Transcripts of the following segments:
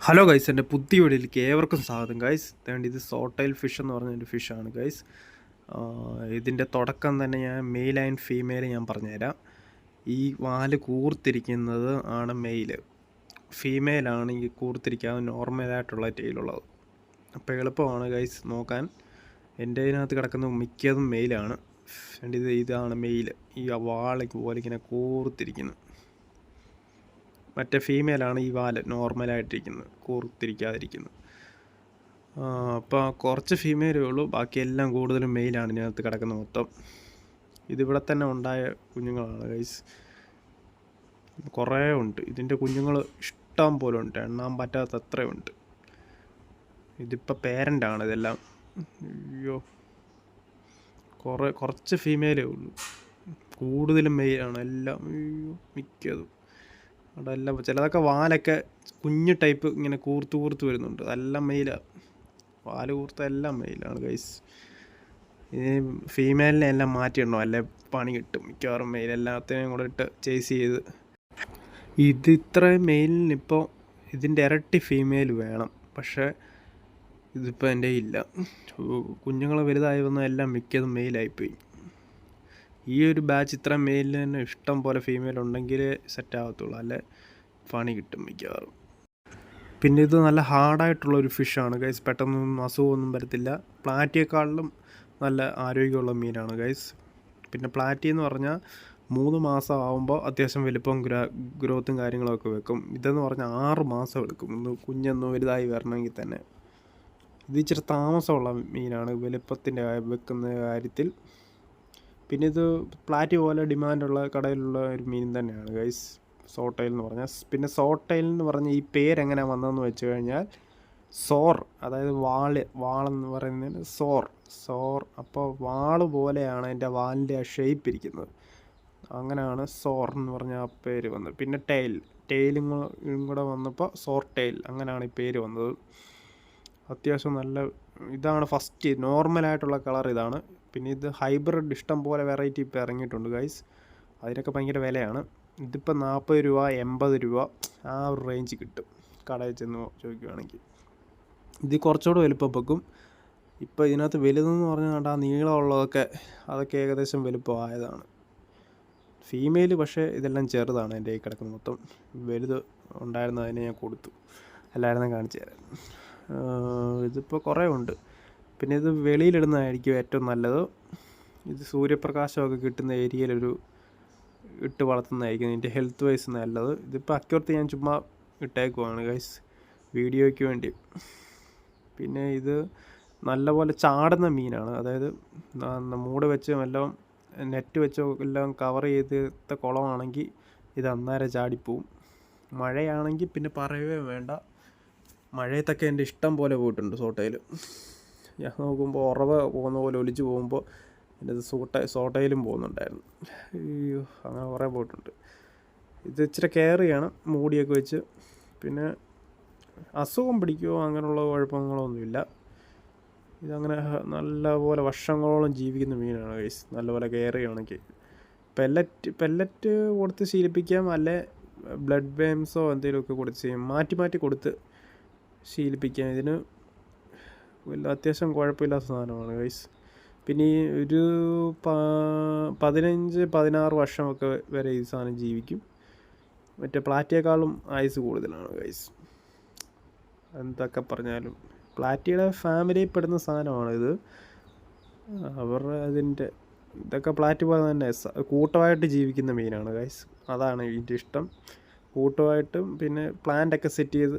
Hello guys എന്റെ പുതിയ വീഡിയോയിലേക്ക് ഏവർക്കും സ്വാഗതം ഗൈസ് വേണ്ടി ഇത് സോട്ടൈൽ ഫിഷ് എന്ന് പറഞ്ഞ ഒരു ഫിഷാണ് ഗൈസ് ഇതിന്റെ തുടക്കം തന്നെ ഞാൻ മെയിൽ ആൻഡ് ഫീമെയിൽ ഞാൻ പറഞ്ഞുതരാം. ഈ വാൽ കൂർത്തിരിക്കുന്നത് ആണ് മെയിൽ ഫീമെയിലാണ് ഈ കൂർത്തിരിക്കാതെ നോർമലായിട്ടുള്ള ടെയിലുള്ളത് അപ്പോൾ എളുപ്പമാണ് ഗൈസ് നോക്കാൻ. എന്റെ ഇതിനകത്ത് കിടക്കുന്ന മിക്കതും മെയിലാണ് എന്റെ ഇത് ഇതാണ് മെയിൽ ഈ വാളയ്ക്ക് പോലെ ഇങ്ങനെ കൂർത്തിരിക്കുന്നത് മറ്റേ ഫീമെയിലാണ് ഈ വാൽ നോർമലായിട്ടിരിക്കുന്നത് കൂർത്തിരിക്കാതിരിക്കുന്നത്. അപ്പോൾ കുറച്ച് ഫീമെയിലേ ഉള്ളൂ ബാക്കിയെല്ലാം കൂടുതലും മെയിലാണ് ഇതിനകത്ത് കിടക്കുന്ന മൊത്തം. ഇതിവിടെ തന്നെ ഉണ്ടായ കുഞ്ഞുങ്ങളാണ് ഗൈസ് കുറേ ഉണ്ട്. ഇതിന്റെ കുഞ്ഞുങ്ങൾ ഇഷ്ടം പോലെ ഉണ്ട് എണ്ണാൻ പറ്റാത്ത അത്രയുണ്ട് ഇതിപ്പോൾ പേരന്റാണ് ഇതെല്ലാം. അയ്യോ. കുറേ കുറച്ച് ഫീമെയിലേ ഉള്ളൂ. കൂടുതലും മെയിലാണ് എല്ലാം. അയ്യോ മിക്കതും. അവിടെ എല്ലാം ചിലതൊക്കെ വാലൊക്കെ കുഞ്ഞു ടൈപ്പ് ഇങ്ങനെ കൂർത്ത് കൂർത്ത് വരുന്നുണ്ട്. അതെല്ലാം മെയിലാണ് വാൽ കൂർത്ത എല്ലാം മെയിലാണ് ഗൈസ്. ഇനി ഫീമെയിലിനെ എല്ലാം മാറ്റിയിടണം. അല്ലേ? പണി കിട്ടും. മിക്കവാറും മെയിൽ എല്ലാത്തിനെയും കൂടെ ഇട്ട് ചേസ് ചെയ്ത്. ഇത് ഇത്ര മെയിലിന് ഇപ്പോൾ ഇതിന്റെ ഇരട്ടി ഫീമെയിൽ വേണം. പക്ഷേ ഇതിപ്പോൾ എന്റെ ഇല്ല. കുഞ്ഞുങ്ങൾ വലുതായി വന്ന എല്ലാം മിക്കതും മെയിലായിപ്പോയി ഈ ഒരു ബാച്ച് ഇത്ര മെയിലിന് തന്നെ ഇഷ്ടം പോലെ ഫീമെയിൽ ഉണ്ടെങ്കിൽ സെറ്റ് ആകത്തുള്ളൂ അല്ലെ? പണി കിട്ടും മിക്കവാറും. പിന്നെ ഇത് നല്ല ഹാർഡായിട്ടുള്ള ഒരു ഫിഷാണ് ഗൈസ് പെട്ടെന്നൊന്നും അസുഖമൊന്നും വരത്തില്ല. പ്ലാറ്റിയേക്കാളിലും നല്ല ആരോഗ്യമുള്ള മീനാണ് ഗൈസ് പിന്നെ പ്ലാറ്റി എന്ന് പറഞ്ഞാൽ മൂന്ന് മാസം ആകുമ്പോൾ അത്യാവശ്യം വലിപ്പം ഗ്രാ ഗ്രോത്തും കാര്യങ്ങളൊക്കെ വെക്കും. ഇതെന്ന് പറഞ്ഞാൽ ആറ് മാസം എടുക്കും. ഒന്ന് കുഞ്ഞൊന്ന് വലുതായി വരണമെങ്കിൽ തന്നെ. ഇത് ഇച്ചിരി താമസമുള്ള മീനാണ്. വലുപ്പത്തിന്റെ വെക്കുന്ന കാര്യത്തിൽ പിന്നെ ഇത് പ്ലാറ്റ് പോലെ ഡിമാൻഡുള്ള കടയിലുള്ള ഒരു മീൻ തന്നെയാണ് ഗൈസ് സോട്ടൈൽ എന്ന് പറഞ്ഞാൽ പിന്നെ സോട്ടൈൽ എന്ന് പറഞ്ഞ ഈ പേര് എങ്ങനെ വന്നതെന്ന് വെച്ച് കഴിഞ്ഞാൽ സോർ അതായത് വാൾ വാളെന്ന് പറയുന്നതിന് സോർ. സോർ അപ്പോൾ വാൾ പോലെയാണ് എന്റെ വാലിന്റെ ആ ഷേപ്പ് ഇരിക്കുന്നത്. അങ്ങനെയാണ് സോർ എന്ന് പറഞ്ഞ ആ പേര് വന്നത്. പിന്നെ ടെയിൽ ടെയിലും കൂടെ വന്നപ്പോൾ സോർ ടെയിൽ അങ്ങനെയാണ് ഈ പേര് വന്നത്. അത്യാവശ്യം നല്ല ഇതാണ് ഫസ്റ്റ് നോർമലായിട്ടുള്ള കളർ ഇതാണ്. പിന്നെ ഇത് ഹൈബ്രിഡ് ഇഷ്ടം പോലെ വെറൈറ്റി ഇപ്പോൾ ഇറങ്ങിയിട്ടുണ്ട് ഗൈസ് അതിനൊക്കെ ഭയങ്കര വിലയാണ്. ഇതിപ്പോൾ നാൽപ്പത് രൂപ എൺപത് രൂപ ആ ഒരു റേഞ്ച് കിട്ടും. കടയിൽ ചെന്ന് ചോദിക്കുകയാണെങ്കിൽ ഇത് കുറച്ചുകൂടെ വലുപ്പം വെക്കും. ഇപ്പോൾ ഇതിനകത്ത് വലുതെന്ന് പറഞ്ഞാൽ ആ നീളമുള്ളതൊക്കെ അതൊക്കെ ഏകദേശം വലുപ്പമായതാണ്. ഫീമെയിൽ പക്ഷേ ഇതെല്ലാം ചെറുതാണ് എന്റെ ഈ കിടക്കുന്ന മൊത്തം. വലുത് ഉണ്ടായിരുന്നതിനെ ഞാൻ കൊടുത്തു. എല്ലാവരും കാണിച്ചു തരാം. ഇതിപ്പോൾ കുറേ ഉണ്ട്. പിന്നെ ഇത് വെളിയിലിടുന്നതായിരിക്കും ഏറ്റവും നല്ലത്. ഇത് സൂര്യപ്രകാശമൊക്കെ കിട്ടുന്ന ഏരിയയിലൊരു ഇട്ട് വളർത്തുന്നതായിരിക്കും ഇതിന്റെ ഹെൽത്ത് വൈസ് നല്ലത്. ഇതിപ്പോൾ അക്യൂർത്ത് ഞാൻ ചുമ്മാ ഇട്ടേക്കുവാണ് ഗൈസ് വീഡിയോയ്ക്ക് വേണ്ടി. പിന്നെ ഇത് നല്ലപോലെ ചാടുന്ന മീനാണ്. അതായത് മൂട് വെച്ചും എല്ലാം നെറ്റ് വെച്ചോ എല്ലാം കവർ ചെയ്തിട്ട കുളമാണെങ്കിൽ ഇത് അന്നേരം ചാടിപ്പോവും. മഴയാണെങ്കിൽ പിന്നെ പറയുകയും വേണ്ട. മഴയത്തൊക്കെ എന്റെ ഇഷ്ടം പോലെ പോയിട്ടുണ്ട് സോട്ടയിൽ ഞാൻ നോക്കുമ്പോൾ ഉറവ പോകുന്ന പോലെ ഒലിച്ച് പോകുമ്പോൾ എന്റെ അത് സോട്ട സോട്ടയിലും പോകുന്നുണ്ടായിരുന്നു. അയ്യോ അങ്ങനെ കുറേ പോയിട്ടുണ്ട്. ഇത് ഇച്ചിരി കെയർ ചെയ്യണം മൂടിയൊക്കെ വെച്ച്. പിന്നെ അസുഖം പിടിക്കുകയോ അങ്ങനെയുള്ള കുഴപ്പങ്ങളൊന്നുമില്ല. ഇതങ്ങനെ നല്ലപോലെ വർഷങ്ങളോളം ജീവിക്കുന്ന മീനാണ് ഗൈസ് നല്ലപോലെ കെയർ ചെയ്യണമെങ്കിൽ. പെല്ലറ്റ് പെല്ലറ്റ് കൊടുത്ത് ശീലിപ്പിക്കാം അല്ലെ ബ്ലഡ് ബേംസോ എന്തെങ്കിലുമൊക്കെ കൊടുത്ത് മാറ്റി മാറ്റി കൊടുത്ത് ശീലിപ്പിക്കാം. ഇതിന് വലിയ അത്യാവശ്യം കുഴപ്പമില്ലാത്ത സാധനമാണ് ഗൈസ് പിന്നെ ഈ ഒരു പതിനഞ്ച് പതിനാറ് വർഷമൊക്കെ വരെ ഈ സാധനം ജീവിക്കും. മറ്റേ പ്ലാറ്റിയേക്കാളും ആയുസ് കൂടുതലാണ് ഗൈസ് എന്തൊക്കെ പറഞ്ഞാലും. പ്ലാറ്റിയുടെ ഫാമിലിയിൽ പെടുന്ന സാധനമാണ് ഇത്. അവർ അതിന്റെ ഇതൊക്കെ പ്ലാറ്റ് പോലെ തന്നെ കൂട്ടമായിട്ട് ജീവിക്കുന്ന മീനാണ് ഗൈസ് അതാണ് ഇതിന്റെ ഇഷ്ടം. കൂട്ടമായിട്ടും പിന്നെ പ്ലാന്റ് ഒക്കെ സെറ്റ് ചെയ്ത്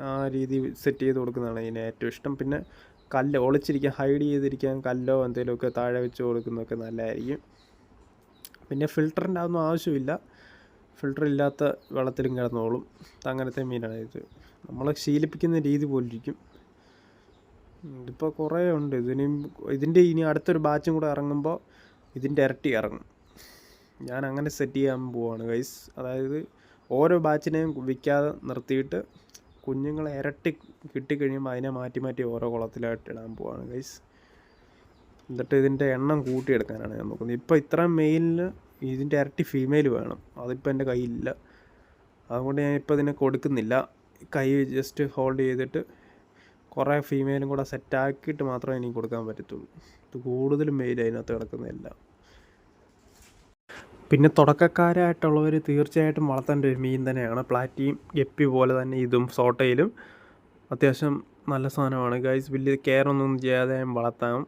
ആ രീതി സെറ്റ് ചെയ്ത് കൊടുക്കുന്നതാണ് ഇതിന് ഏറ്റവും ഇഷ്ടം. പിന്നെ കല്ല് ഒളിച്ചിരിക്കാൻ ഹൈഡ് ചെയ്തിരിക്കാൻ കല്ലോ എന്തെങ്കിലുമൊക്കെ താഴെ വെച്ച് കൊടുക്കുന്നതൊക്കെ നല്ലതായിരിക്കും. പിന്നെ ഫിൽറ്ററിന്റെ ഒന്നും ആവശ്യമില്ല. ഫിൽറ്റർ ഇല്ലാത്ത വെള്ളത്തിലും കിടന്നോളും. അങ്ങനത്തെ മീനാണ് ഇത്. നമ്മൾ ശീലിപ്പിക്കുന്ന രീതി പോലിരിക്കും. ഇതിപ്പോൾ കുറേ ഉണ്ട്. ഇതിനും ഇതിന്റെ ഇനി അടുത്തൊരു ബാച്ചും കൂടെ ഇറങ്ങുമ്പോൾ ഇതിന്റെ ഇരട്ടി ഇറങ്ങും. ഞാൻ അങ്ങനെ സെറ്റ് ചെയ്യാൻ പോവാണ് ഗൈസ് അതായത് ഓരോ ബാച്ചിനെയും വിൽക്കാതെ നിർത്തിയിട്ട് കുഞ്ഞുങ്ങളെ ഇരട്ടി കിട്ടിക്കഴിയുമ്പോൾ അതിനെ മാറ്റി മാറ്റി ഓരോ കുളത്തിലായിട്ട് ഇടാൻ പോവാണ് ഗൈസ് എന്നിട്ട് ഇതിന്റെ എണ്ണം കൂട്ടിയെടുക്കാനാണ് ഞാൻ നോക്കുന്നത്. ഇപ്പോൾ ഇത്ര മെയിലിന് ഇതിന്റെ ഇരട്ടി ഫീമെയിൽ വേണം. അതിപ്പോൾ എന്റെ കയ്യിലില്ല. അതുകൊണ്ട് ഞാൻ ഇപ്പോൾ ഇതിനെ കൊടുക്കുന്നില്ല. കൈ ജസ്റ്റ് ഹോൾഡ് ചെയ്തിട്ട് കുറേ ഫീമെയിലും കൂടെ സെറ്റാക്കിയിട്ട് മാത്രമേ എനിക്ക് കൊടുക്കാൻ പറ്റത്തുള്ളൂ. ഇത് കൂടുതലും മെയിൽ അതിനകത്ത് കിടക്കുന്നതല്ല. പിന്നെ തുടക്കക്കാരായിട്ടുള്ളവർ തീർച്ചയായിട്ടും വളർത്തേണ്ട ഒരു മീൻ തന്നെയാണ്. പ്ലാറ്റിയും ഗപ്പി പോലെ തന്നെ ഇതും സോട്ടയിലും. അത്യാവശ്യം നല്ല സാധനമാണ്. ഗൈസ് വലിയ കെയർ ഒന്നും ചെയ്യാതെ വളർത്താം.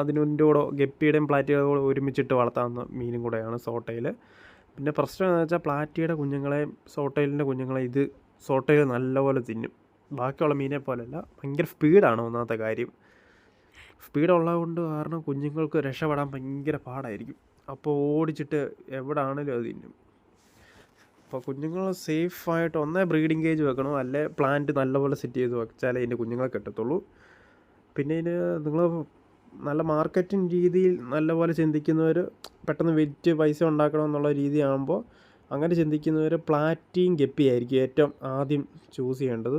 അതിന്റെ കൂടെ ഗപ്പിയുടെയും പ്ലാറ്റിയുടെ കൂടെ ഒരുമിച്ചിട്ട് വളർത്താവുന്ന മീനും കൂടെയാണ് സോട്ടയിൽ പിന്നെ പ്രശ്നം എന്ന് വെച്ചാൽ പ്ലാറ്റിയുടെ കുഞ്ഞുങ്ങളെ സോട്ടയിലിന്റെ കുഞ്ഞുങ്ങളെ ഇത് സോട്ടയിൽ നല്ലപോലെ തിന്നും. ബാക്കിയുള്ള മീനെ പോലെയല്ല ഭയങ്കര സ്പീഡാണ് ഒന്നാമത്തെ കാര്യം. സ്പീഡുള്ളത് കൊണ്ട് കാരണം കുഞ്ഞുങ്ങൾക്ക് രക്ഷപ്പെടാൻ ഭയങ്കര പാടായിരിക്കും. അപ്പോൾ ഓടിച്ചിട്ട് എവിടെ ആണെങ്കിലും അത് തിന്നും. അപ്പോൾ കുഞ്ഞുങ്ങൾ സേഫായിട്ട് ഒന്നേ ബ്രീഡിങ് കേജ് വെക്കണം അല്ലെ പ്ലാന്റ് നല്ലപോലെ സെറ്റ് ചെയ്ത് വെച്ചാലേ ഇതിന്റെ കുഞ്ഞുങ്ങളെ കിട്ടത്തുള്ളൂ. പിന്നെ ഇതിന് നിങ്ങൾ നല്ല മാർക്കറ്റിംഗ് രീതിയിൽ നല്ലപോലെ ചിന്തിക്കുന്നവർ പെട്ടെന്ന് വിറ്റ് പൈസ ഉണ്ടാക്കണം എന്നുള്ള രീതിയാകുമ്പോൾ അങ്ങനെ ചിന്തിക്കുന്നവർ പ്ലാറ്റിയും ഗപ്പി ആയിരിക്കും ഏറ്റവും ആദ്യം ചൂസ് ചെയ്യേണ്ടത്.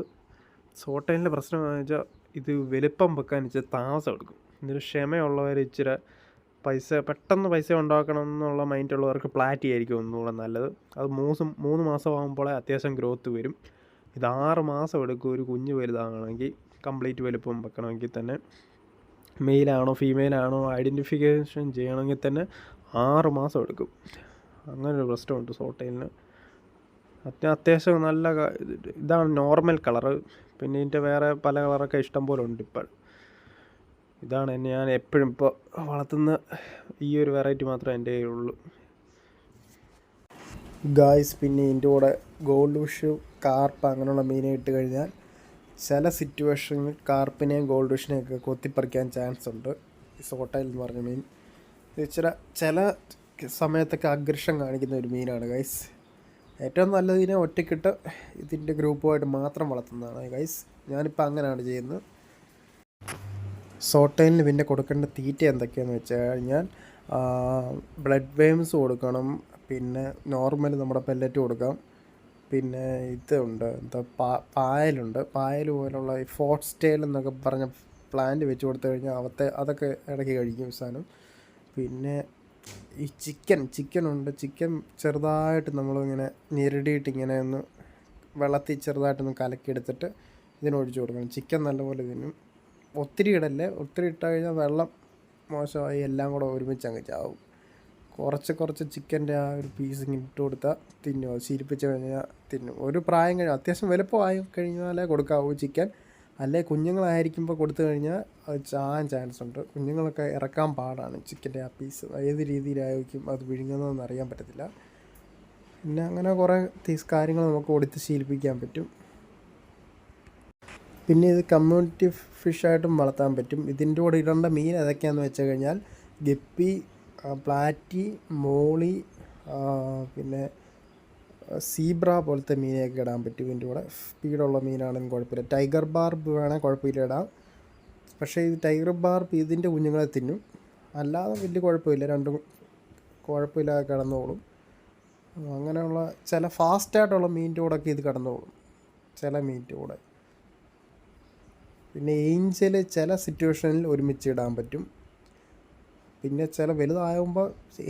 സോട്ടൈനിലെ പ്രശ്നം എന്ന് വെച്ചാൽ ഇത് വലുപ്പം വെക്കാൻ ഇച്ചിരി താമസം എടുക്കും. ഇതിന് ക്ഷമയുള്ളവർ ഇച്ചിരി പൈസ പെട്ടെന്ന് പൈസ ഉണ്ടാക്കണം എന്നുള്ള മൈൻഡ് ഉള്ളവർക്ക് പ്ലാറ്റി ആയിരിക്കും ഒന്നുകൂടെ നല്ലത്. അത് മൂന്ന് മൂന്ന് മാസം ആകുമ്പോഴേ അത്യാവശ്യം ഗ്രോത്ത് വരും. ഇത് ആറ് മാസം എടുക്കും ഒരു കുഞ്ഞ് വലുതാകണമെങ്കിൽ കംപ്ലീറ്റ് വലുപ്പം വെക്കണമെങ്കിൽ തന്നെ. മെയിലാണോ ഫീമെയിലാണോ ഐഡന്റിഫിക്കേഷൻ ചെയ്യണമെങ്കിൽ തന്നെ ആറ് മാസം എടുക്കും. അങ്ങനെ ഒരു പ്രശ്നമുണ്ട് സോട്ടയിലിന്. അത്യ അത്യാവശ്യം നല്ല ഇതാണ് നോർമൽ കളറ്. പിന്നെ ഇതിന്റെ വേറെ പല കളറൊക്കെ ഇഷ്ടം പോലെ ഉണ്ട് ഇപ്പോൾ ഇതാണ് എന്നെ ഞാൻ എപ്പോഴും ഇപ്പോൾ വളർത്തുന്ന ഈ ഒരു വെറൈറ്റി മാത്രമേ എന്റെ ഉള്ളൂ ഗായ്സ് പിന്നെ ഇതിന്റെ കൂടെ ഗോൾഡ് ഫിഷ് കാർപ്പ് അങ്ങനെയുള്ള മീനെ ഇട്ട് കഴിഞ്ഞാൽ ചില സിറ്റുവേഷനിൽ കാർപ്പിനെയും ഗോൾഡ് ഫിഷിനെയൊക്കെ കൊത്തിപ്പറിക്കാൻ ചാൻസ് ഉണ്ട്. ഈ സോട്ടയിൽ എന്ന് പറഞ്ഞ മീൻ. ചില ചില സമയത്തൊക്കെ അഗ്രഷം കാണിക്കുന്ന ഒരു മീനാണ് ഗൈസ് ഏറ്റവും നല്ലത് ഇതിനെ ഒറ്റയ്ക്കിട്ട് ഇതിന്റെ ഗ്രൂപ്പുമായിട്ട് മാത്രം വളർത്തുന്നതാണ് ഗൈസ് ഞാനിപ്പോൾ അങ്ങനെയാണ് ചെയ്യുന്നത്. സോട്ടൈലിന് പിന്നെ കൊടുക്കേണ്ട തീറ്റ എന്തൊക്കെയാണെന്ന് വെച്ച് കഴിഞ്ഞാൽ ബ്ലഡ് വേംസ് കൊടുക്കണം പിന്നെ നോർമൽ നമ്മുടെ പെല്ലറ്റ് കൊടുക്കാം. പിന്നെ ഇതുണ്ട് എന്താ പാ പായലുണ്ട്. പായൽ പോലുള്ള ഈ ഫോർട്ട് സ്റ്റേൽ എന്നൊക്കെ പറഞ്ഞ പ്ലാന്റ് വെച്ച് കൊടുത്തു കഴിഞ്ഞാൽ അവത്തെ അതൊക്കെ ഇടയ്ക്ക് കഴിക്കും സാധനം. പിന്നെ ഈ ചിക്കൻ ഉണ്ട്. ചിക്കൻ ചെറുതായിട്ട് നമ്മളിങ്ങനെ ഞെരടിയിട്ട് ഇങ്ങനെ ഒന്ന് വെള്ളത്തിൽ ചെറുതായിട്ടൊന്ന് കലക്കിയെടുത്തിട്ട് ഇതിനൊഴിച്ച് കൊടുക്കണം. ചിക്കൻ നല്ലപോലെ തിന്നും. ഒത്തിരി ഇടല്ലേ? ഒത്തിരി ഇട്ട് കഴിഞ്ഞാൽ വെള്ളം മോശമായി എല്ലാം കൂടെ ഒരുമിച്ച് അങ്ങ് ചാവും. കുറച്ച് കുറച്ച് ചിക്കന്റെ ആ ഒരു പീസ് ഇങ്ങനെ ഇട്ട് കൊടുത്താൽ തിന്നും. അത് ശീലിപ്പിച്ച് കഴിഞ്ഞാൽ തിന്നും. ഒരു പ്രായം കഴിഞ്ഞാൽ അത്യാവശ്യം വലുപ്പമായി കഴിഞ്ഞാലേ കൊടുക്കാവൂ ചിക്കൻ. അല്ലെ? കുഞ്ഞുങ്ങളായിരിക്കുമ്പോൾ കൊടുത്തു കഴിഞ്ഞാൽ അത് ചാൻ ചാൻസ് ഉണ്ട്. കുഞ്ഞുങ്ങളൊക്കെ ഇറക്കാൻ പാടാണ് ചിക്കന്റെ ആ പീസ് ഏത് രീതിയിലായിരിക്കും അത് വിഴുങ്ങുന്നതെന്ന് അറിയാൻ പറ്റത്തില്ല. പിന്നെ അങ്ങനെ കുറേ കാര്യങ്ങൾ നമുക്ക് കൊടുത്ത് ശീലിപ്പിക്കാൻ പറ്റും. പിന്നെ ഇത് കമ്മ്യൂണിറ്റി ഫിഷായിട്ടും വളർത്താൻ പറ്റും. ഇതിന്റെ കൂടെ ഇടേണ്ട മീൻ ഏതൊക്കെയാണെന്ന് വെച്ച് കഴിഞ്ഞാൽ ഗപ്പി പ്ലാറ്റി മോളി പിന്നെ സീബ്ര പോലത്തെ മീനെയൊക്കെ ഇടാൻ പറ്റും ഇതിന്റെ കൂടെ. സ്പീഡുള്ള മീനാണെങ്കിലും കുഴപ്പമില്ല. ടൈഗർ ബാർബ് വേണേൽ കുഴപ്പമില്ല ഇടാം. പക്ഷേ ഇത് ടൈഗർ ബാർബ് ഇതിന്റെ കുഞ്ഞുങ്ങളെ തിന്നും. അല്ലാതെ വലിയ കുഴപ്പമില്ല. രണ്ടും കുഴപ്പമില്ലാതെ കിടന്നോളും. അങ്ങനെയുള്ള ചില ഫാസ്റ്റായിട്ടുള്ള മീനിന്റെ കൂടെയൊക്കെ ഇത് കിടന്നോളും. ചില മീനിന്റെ കൂടെ. പിന്നെ ഏഞ്ചൽ ചില സിറ്റുവേഷനിൽ ഒരുമിച്ച് ഇടാൻ പറ്റും. പിന്നെ ചില വലുതാകുമ്പോൾ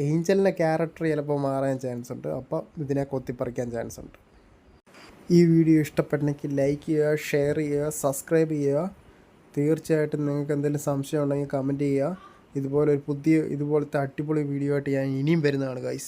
ഏഞ്ചലിന്റെ ക്യാരക്ടർ ചിലപ്പോൾ മാറാൻ ചാൻസ് ഉണ്ട്. അപ്പോൾ ഇതിനെ കൊത്തിപ്പറിക്കാൻ ചാൻസ് ഉണ്ട്. ഈ വീഡിയോ ഇഷ്ടപ്പെട്ടെങ്കിൽ ലൈക്ക് ചെയ്യുക ഷെയർ ചെയ്യുക സബ്സ്ക്രൈബ് ചെയ്യുക. തീർച്ചയായിട്ടും നിങ്ങൾക്ക് എന്തെങ്കിലും സംശയം ഉണ്ടെങ്കിൽ കമന്റ് ചെയ്യുക. ഇതുപോലെ ഒരു പുതിയ ഇതുപോലത്തെ അടിപൊളി വീഡിയോ ആയിട്ട് ഞാൻ ഇനിയും വരുന്നതാണ് ഗൈസ്